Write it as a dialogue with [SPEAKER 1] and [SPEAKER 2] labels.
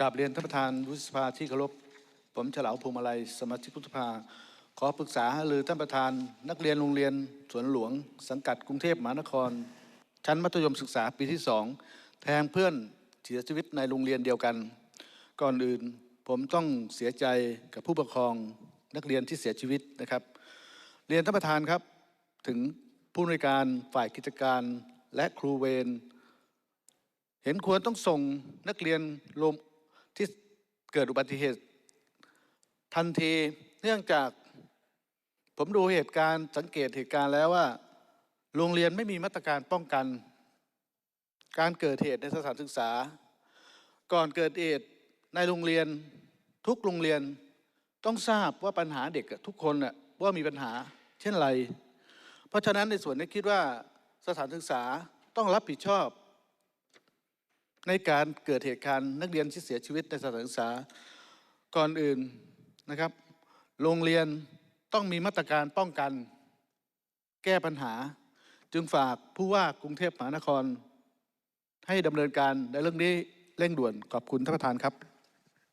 [SPEAKER 1] กราบเรียนท่านประธานวุฒิสภาที่เคารพ ผมเฉลาวพวงมาลัยสมาชิกวุฒิสภา ขอปรึกษาหรือท่านประธานนักเรียนโรงเรียนสวนหลวง สังกัดกรุงเทพมหานคร ชั้นมัธยมศึกษาปีที่สองแทนเพื่อนเสียชีวิตในโรงเรียนเดียวกัน ก่อนอื่นผมต้องเสียใจกับผู้ปกครองนักเรียนที่เสียชีวิตนะครับ เรียนท่านประธานครับ ถึงผู้อำนวยการฝ่ายกิจการและครูเวรเห็นควรต้องส่งนักเรียนลง ที่เกิดอุบัติเหตุทันทีเนื่องจากผมดูเหตุการณ์สังเกตเหตุการณ์แล้วว่า โรงเรียนไม่มีมาตรการป้องกัน การเกิดเหตุในสถานศึกษา ก่อนเกิดเหตุในโรงเรียนทุกโรงเรียนต้องทราบว่าปัญหาเด็กทุกคนน่ะว่ามีปัญหาเช่นไร เพราะฉะนั้นในส่วนนี้คิดว่าสถานศึกษาต้องรับผิดชอบ ในการเกิดเหตุการณ์นักเรียนที่เสียชีวิตในสถานศึกษาก่อนอื่นนะครับ โรงเรียนต้องมีมาตรการป้องกันแก้ปัญหา จึงฝากผู้ว่ากรุงเทพมหานคร ให้ดำเนินการในเรื่องนี้เร่งด่วนขอบคุณท่านประธานครับ